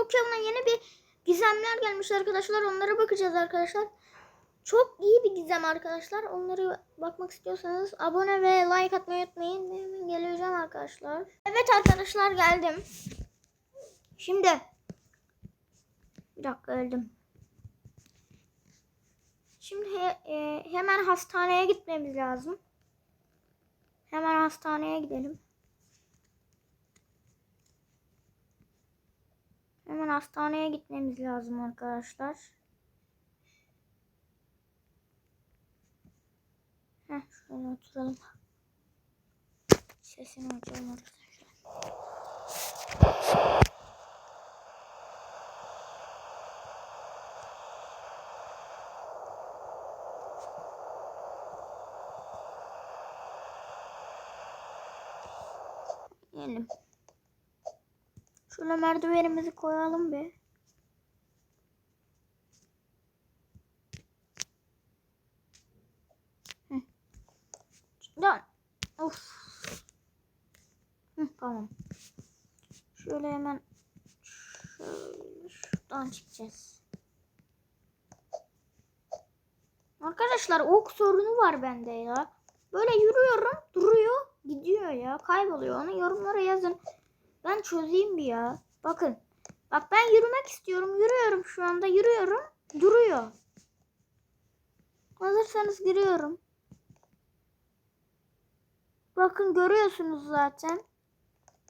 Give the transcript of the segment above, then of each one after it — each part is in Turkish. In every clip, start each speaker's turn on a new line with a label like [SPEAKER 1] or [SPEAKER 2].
[SPEAKER 1] Rocket'ına yeni bir gizemler gelmiş arkadaşlar. Onlara bakacağız arkadaşlar. Çok iyi bir gizem arkadaşlar. Onları bakmak istiyorsanız abone ve like atmayı unutmayın. Hemen geleceğim arkadaşlar. Evet arkadaşlar geldim. Şimdi bir dakika öldüm. Şimdi he- e, hemen hastaneye gitmemiz lazım. Hemen hastaneye gidelim. Hemen hastaneye gitmemiz lazım arkadaşlar. Heh, şöyle oturalım. Sesini açalım arkadaşlar. Yiyelim. Şöyle merdivenimizi koyalım bir. Lan. Of. Hı, tamam. Şöyle hemen şöyle şuradan çıkacağız. Arkadaşlar ok sorunu var bende ya. Böyle yürüyorum duruyor gidiyor ya kayboluyor. Onu yorumlara yazın. Ben çözeyim bir ya. Bakın. Bak ben yürümek istiyorum. Yürüyorum şu anda. Yürüyorum. Duruyor. Hazırsanız giriyorum. Bakın görüyorsunuz zaten.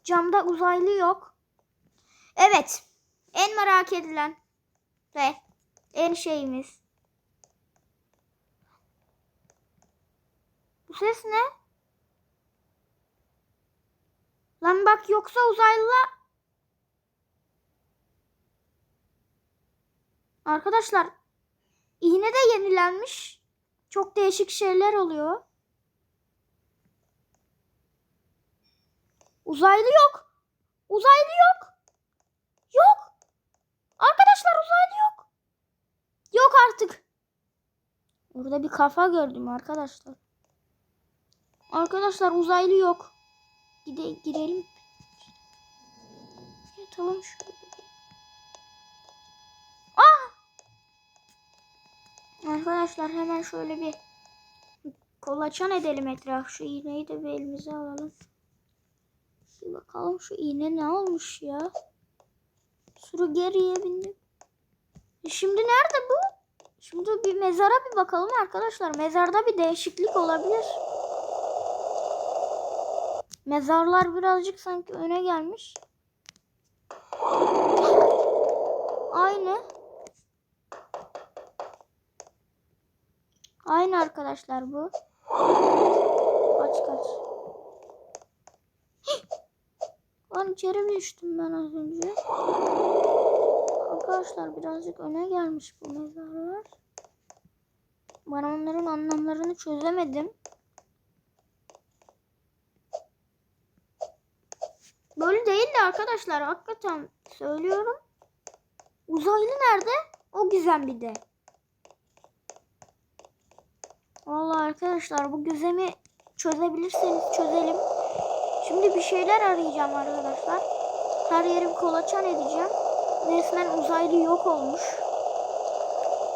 [SPEAKER 1] Camda uzaylı yok. Evet. En merak edilen ve en şeyimiz. Bu ses ne? Lan bak yoksa uzaylılar. Arkadaşlar iğne de yenilenmiş. Çok değişik şeyler oluyor. Uzaylı yok. Uzaylı yok. Yok. Arkadaşlar uzaylı yok. Yok artık. Burada bir kafa gördüm arkadaşlar. Arkadaşlar uzaylı yok. Gide girelim. Yatalım şöyle. Ah! Arkadaşlar hemen şöyle bir kolaçan edelim etraf. Şu iğneyi de bir elimize alalım. Bir bakalım şu iğne ne olmuş ya. Suru geriye bindim. E şimdi nerede bu? Şimdi bir mezara bir bakalım arkadaşlar. Mezarda bir değişiklik olabilir. Mezarlar birazcık sanki öne gelmiş. Aynı. Aynı arkadaşlar bu. Kaç kaç. Lan içeri düştüm ben az önce. Arkadaşlar birazcık öne gelmiş bu mezarlar. Ben onların anlamlarını çözemedim. Böyle değil de arkadaşlar hakikaten söylüyorum. Uzaylı nerede? O gizem bir de. Vallahi arkadaşlar bu gizemi çözebilirseniz çözelim. Şimdi bir şeyler arayacağım arkadaşlar. Her yerim kolaçan edeceğim. Resmen uzaylı yok olmuş.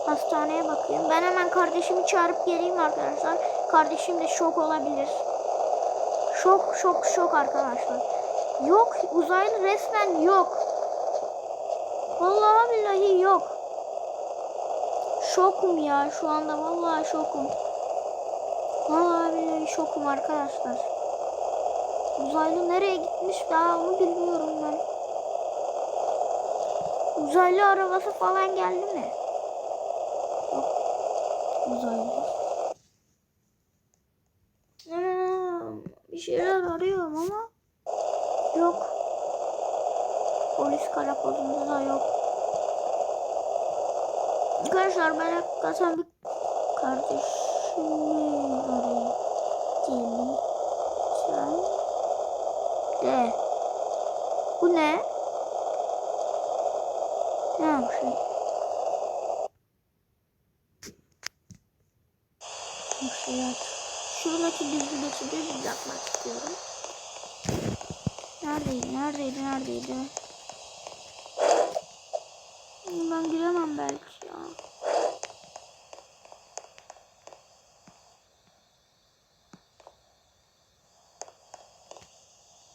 [SPEAKER 1] Hastaneye bakayım. Ben hemen kardeşimi çağırıp geleyim arkadaşlar. Kardeşim de şok olabilir. Şok şok şok arkadaşlar. Yok uzaylı resmen yok. Vallahi billahi yok. Şokum ya şu anda vallahi şokum. Vallahi billahi şokum arkadaşlar. Uzaylı nereye gitmiş daha onu bilmiyorum ben. Uzaylı arabası falan geldi mi? Yok. Uzaylı. Bir şeyler arıyorum ama yok. Polis karakolunda da yok. Arkadaşlar ben hakikaten bir kardeşimi arayayım. Sen de. Bu ne? Ne yapmışım? Şey Şuradaki gizli geçidi bir yapmak istiyorum. Neredeydi? Neredeydi? Neredeydi? ben giremem belki ya.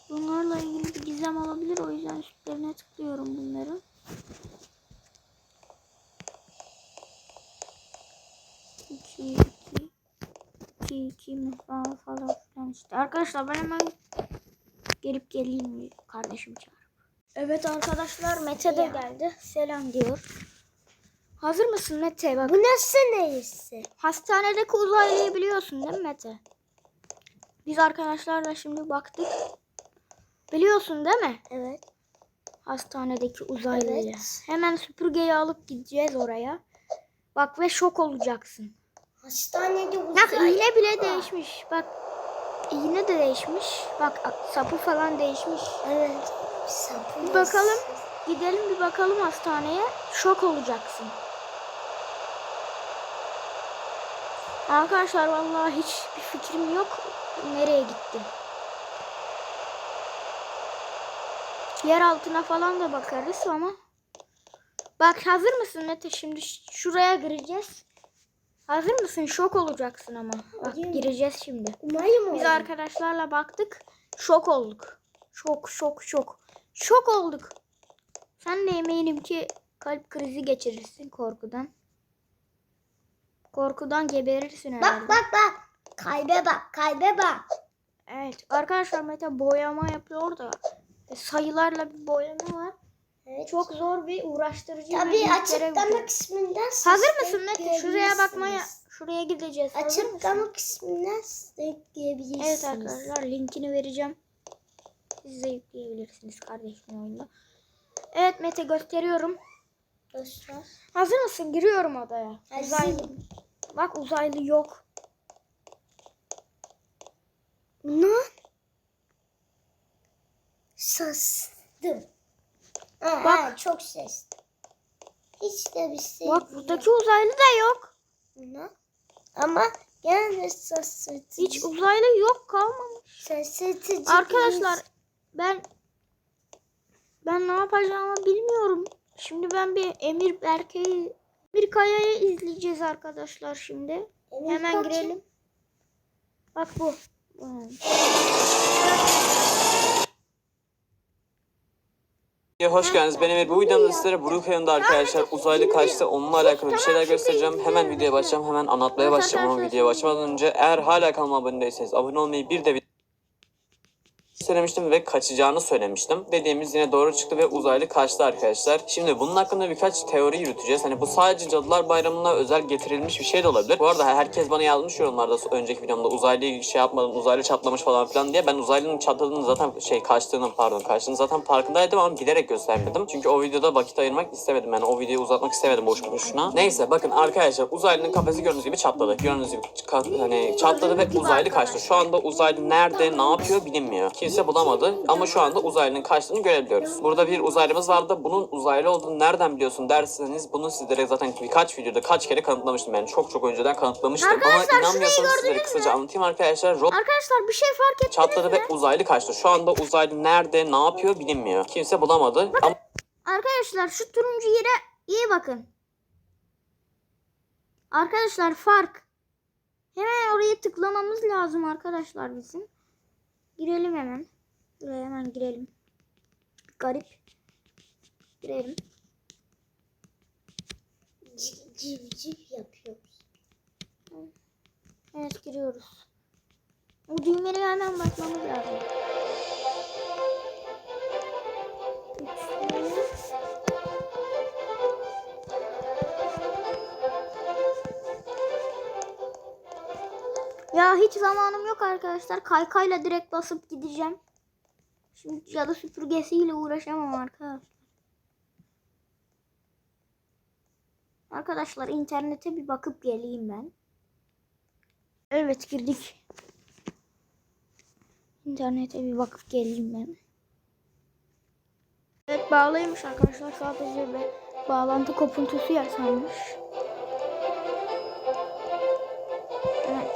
[SPEAKER 1] Bunlarla ilgili bir gizem olabilir. O yüzden üstlerine tıklıyorum bunları. İki, iki, iki, iki falan filan işte. Arkadaşlar ben hemen gelip geleyim mi kardeşim çağırıp. Evet arkadaşlar Mete de geldi. Selam diyor. Hazır mısın Mete? Bak
[SPEAKER 2] Bu nasıl neyse?
[SPEAKER 1] hastanedeki uzaylıyı biliyorsun değil mi Mete? Biz arkadaşlarla şimdi baktık. Biliyorsun değil mi?
[SPEAKER 2] Evet.
[SPEAKER 1] Hastanedeki uzaylıyı.
[SPEAKER 2] Evet.
[SPEAKER 1] Hemen süpürgeyi alıp gideceğiz oraya. Bak ve şok olacaksın.
[SPEAKER 2] Hastanede
[SPEAKER 1] Bak
[SPEAKER 2] uzay.
[SPEAKER 1] iğne bile değişmiş. Bak iğne de değişmiş. Bak sapı falan değişmiş.
[SPEAKER 2] Evet. Sapı
[SPEAKER 1] Bir bakalım. Gidelim bir bakalım hastaneye. Şok olacaksın. Arkadaşlar vallahi hiçbir fikrim yok. Nereye gitti? Yer altına falan da bakarız ama. Bak hazır mısın Mete? Şimdi şuraya gireceğiz. Hazır mısın? Şok olacaksın ama. Bak gireceğiz şimdi.
[SPEAKER 2] Umarım
[SPEAKER 1] Biz arkadaşlarla baktık. Şok olduk. Şok şok şok. Şok olduk. Sen de eminim ki kalp krizi geçirirsin korkudan. Korkudan geberirsin herhalde.
[SPEAKER 2] Bak bak bak. Kalbe bak. Kalbe bak.
[SPEAKER 1] Evet. Arkadaşlar Mete boyama yapıyor da e, sayılarla bir boyama var.
[SPEAKER 2] Evet.
[SPEAKER 1] Çok zor bir uğraştırıcı
[SPEAKER 2] Tabii açıklama kısmından
[SPEAKER 1] Hazır mısın Mete? Şuraya bakmaya şuraya gideceğiz. Hazır mısın?
[SPEAKER 2] Açıklama kısmından siz de ekleyebilirsiniz.
[SPEAKER 1] Evet arkadaşlar linkini vereceğim. Siz de yükleyebilirsiniz kardeşim oyunda. Evet Mete gösteriyorum.
[SPEAKER 2] Dostlar.
[SPEAKER 1] Hazır mısın? Giriyorum odaya. Uzaylı. Bak uzaylı yok.
[SPEAKER 2] Ne? Sastım. Aa,
[SPEAKER 1] Bak.
[SPEAKER 2] ha, çok ses. Hiç de bir şey
[SPEAKER 1] Bak buradaki uzaylı da yok.
[SPEAKER 2] Ne? Ama de şaşırtıcı.
[SPEAKER 1] Hiç uzaylı yok kalmamış.
[SPEAKER 2] şaşırtıcı
[SPEAKER 1] Arkadaşlar
[SPEAKER 2] bir-
[SPEAKER 1] ben ben ne yapacağımı bilmiyorum. Şimdi ben bir Emir Berke'yi Emir Kaya'yı izleyeceğiz arkadaşlar şimdi.
[SPEAKER 2] Emir
[SPEAKER 1] Hemen girelim. Bak bu. Bu.
[SPEAKER 3] Hoş geldiniz. Ben Emir. Bu videomda sizlere Brookhaven'da arkadaşlar uzaylı kaçtı. Onunla alakalı bir şeyler göstereceğim. Hemen videoya başlayacağım. Hemen anlatmaya başlayacağım ama videoya başlamadan önce eğer hala kanalıma abone değilseniz abone olmayı bir de söylemiştim ve kaçacağını söylemiştim. Dediğimiz yine doğru çıktı ve uzaylı kaçtı arkadaşlar. Şimdi bunun hakkında birkaç teori yürüteceğiz. Hani bu sadece Cadılar Bayramı'na özel getirilmiş bir şey de olabilir. Bu arada herkes bana yazmış yorumlarda önceki videomda uzaylıyı şey yapmadın, uzaylı çatlamış falan filan diye. Ben uzaylının çatladığını zaten şey kaçtığını pardon kaçtığını zaten farkındaydım ama bilerek göstermedim. Çünkü o videoda vakit ayırmak istemedim. Yani o videoyu uzatmak istemedim boş boşuna. Neyse bakın arkadaşlar uzaylının kafesi gördüğünüz gibi çatladı. Gördüğünüz gibi hani çatladı ve uzaylı kaçtı. Şu anda uzaylı nerede, ne yapıyor bilinmiyor. Kimse bulamadı ama şu anda uzaylının kaçtığını görebiliyoruz. Burada bir uzaylımız vardı. Bunun uzaylı olduğunu nereden biliyorsun derseniz bunu sizlere zaten birkaç videoda kaç kere kanıtlamıştım. Yani çok çok önceden kanıtlamıştım.
[SPEAKER 1] Arkadaşlar,
[SPEAKER 3] ama inanmıyorsanız sizlere kısaca anlatayım arkadaşlar. Rob
[SPEAKER 1] Arkadaşlar bir şey fark ettiniz
[SPEAKER 3] çatladı
[SPEAKER 1] mi?
[SPEAKER 3] ve uzaylı kaçtı. Şu anda uzaylı nerede, ne yapıyor bilinmiyor. Kimse bulamadı. Ama
[SPEAKER 1] Arkadaşlar şu turuncu yere iyi bakın. Arkadaşlar fark. Hemen oraya tıklamamız lazım arkadaşlar bizim. Girelim hemen. Buraya hemen girelim. Garip. Girelim.
[SPEAKER 2] Civ civ civ yapıyoruz.
[SPEAKER 1] Evet giriyoruz. O düğmeleri hemen basmamız lazım. Ya hiç zamanım yok arkadaşlar. Kaykayla direkt basıp gideceğim. Şimdi cadı süpürgesiyle uğraşamam arkadaşlar. Arkadaşlar internete bir bakıp geleyim ben. Evet girdik. İnternete bir bakıp geleyim ben. Evet bağlıymış arkadaşlar. Sadece bir bağlantı kopuntusu yaşanmış. Evet.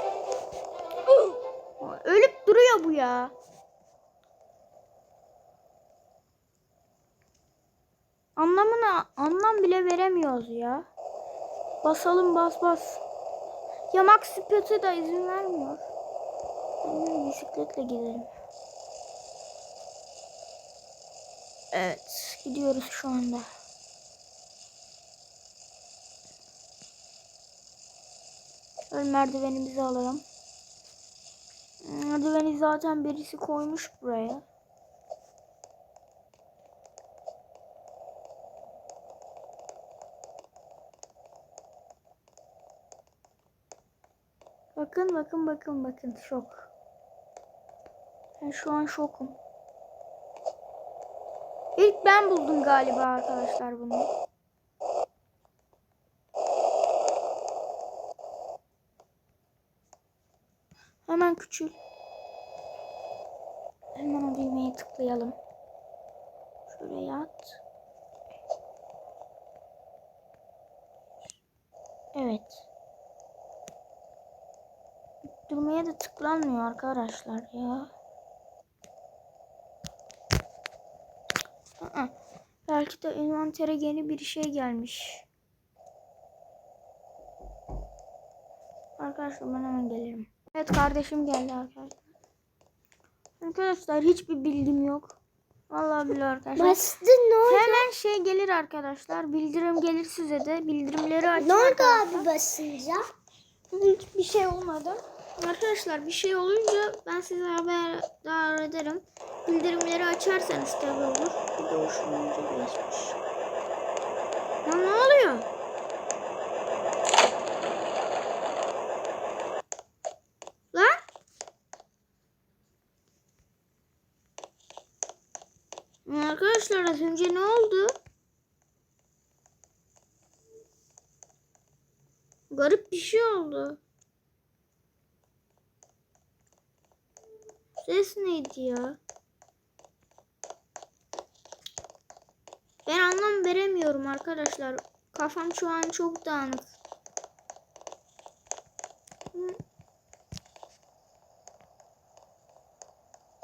[SPEAKER 1] Ölüp duruyor bu ya. Bile veremiyoruz ya. Basalım bas bas. Ya Max Speed'e de izin vermiyor. Ben bisikletle gidelim. Evet gidiyoruz şu anda. Şöyle merdivenimizi alalım. Merdiveni zaten birisi koymuş buraya. Bakın bakın bakın bakın şok. Ben şu an şokum. İlk ben buldum galiba arkadaşlar bunu. Hemen küçül. Hemen o düğmeye tıklayalım. Şuraya at. Evet. Durmaya da tıklanmıyor arkadaşlar ya. Aa, belki de envantere yeni bir şey gelmiş. Arkadaşlar ben hemen gelirim. Evet kardeşim geldi arkadaşlar. Arkadaşlar hiçbir bilgim yok. Vallahi billahi arkadaşlar.
[SPEAKER 2] Bastı ne oldu?
[SPEAKER 1] Hemen şey gelir arkadaşlar. Bildirim gelir size de. Bildirimleri açın.
[SPEAKER 2] Ne oldu abi basınca?
[SPEAKER 1] Hiçbir şey olmadı. Arkadaşlar bir şey olunca ben size haberdar ederim. Bildirimleri açarsanız tabii olur. Bir de hoşumuza geçmiş. Ya ne oluyor? Lan? Arkadaşlar az önce ne oldu? Garip bir şey oldu. Ses neydi ya? Ben anlam veremiyorum arkadaşlar. Kafam şu an çok dağınık.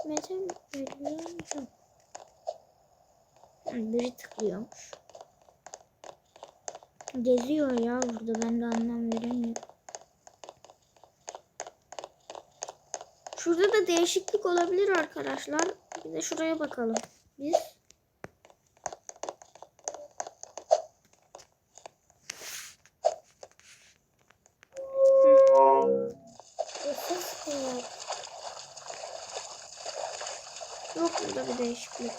[SPEAKER 1] Mete veriyor musun? Ha, Biri tıklıyormuş. Geziyor ya burada ben de anlam veremiyorum. Şurada da değişiklik olabilir arkadaşlar. Bir de şuraya bakalım. Biz yok burada bir değişiklik.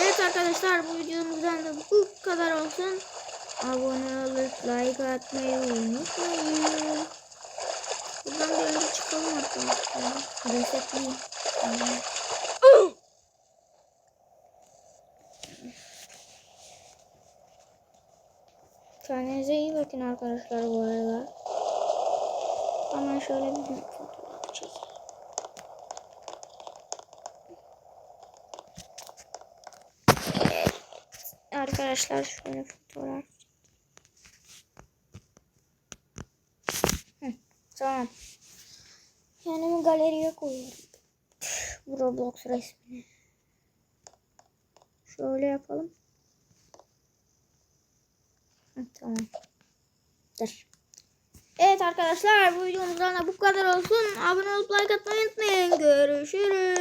[SPEAKER 1] Evet arkadaşlar bu videomuzdan da bu kadar olsun. Abone olup like atmayı unutmayın. Buradan bir önce çıkalım arkadaşlar. Resetleyeyim. Kendinize iyi bakın arkadaşlar bu arada. Hemen şöyle bir fotoğraf çekeyim. Arkadaşlar şöyle fotoğraf. Tamam. Kendimi galeriye koyuyorum. Bu Roblox resmini. Şöyle yapalım. Hı, tamam. Dur. Evet arkadaşlar bu videomuzdan da bu kadar olsun. Abone olup like atmayı unutmayın. Görüşürüz.